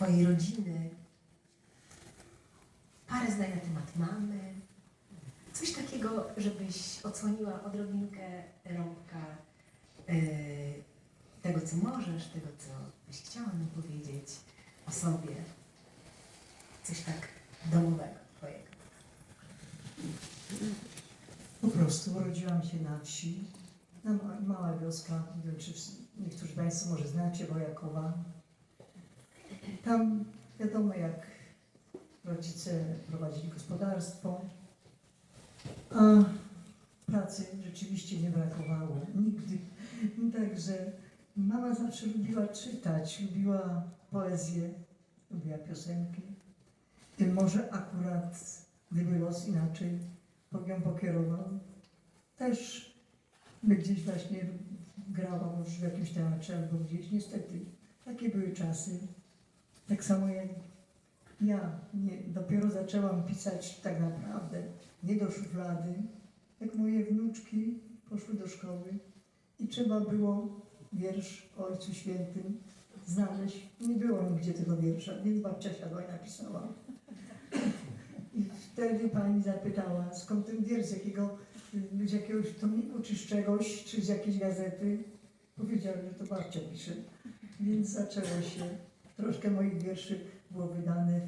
Twojej rodziny, parę zdań na temat mamy, coś takiego, żebyś odsłoniła odrobinkę rąbka yy, tego, co możesz, tego, co byś chciała nam powiedzieć o sobie. Coś tak domowego Twojego. Po prostu urodziłam się na wsi, na ma- mała wioska, czy niektórzy Państwo może znacie, Wojakowa. Tam wiadomo jak rodzice prowadzili gospodarstwo, a pracy rzeczywiście nie brakowało nigdy. Także mama zawsze lubiła czytać, lubiła poezję, lubiła piosenki. Może akurat, gdyby los inaczej ją pokierował. Też by gdzieś właśnie grała może w jakimś teatrze albo gdzieś. Niestety takie były czasy. Tak samo jak ja nie, dopiero zaczęłam pisać tak naprawdę nie do szuflady, jak moje wnuczki poszły do szkoły i trzeba było wiersz o Ojcu Świętym znaleźć. Nie było nigdzie tego wiersza, więc babcia siadła i napisała. I wtedy pani zapytała, skąd ten wiersz, z, jakiego, z jakiegoś tomiku, czy z czegoś, czy z jakiejś gazety. Powiedziałem, że to babcia pisze. Więc zaczęło się. Troszkę moich wierszy było wydane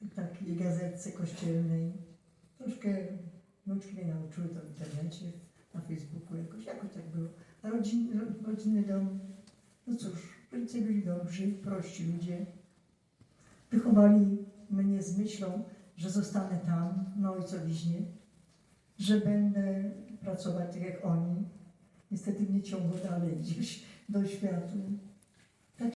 w takiej gazetce kościelnej. Troszkę wnuczki mnie nauczyły to w internecie, na Facebooku jakoś, jakoś tak było. A rodzin, ro- rodzinny dom, no cóż, rodzice byli dobrzy, prości ludzie. Wychowali mnie z myślą, że zostanę tam, na ojcowiźnie, że będę pracować tak jak oni. Niestety mnie ciągło dalej gdzieś do światu.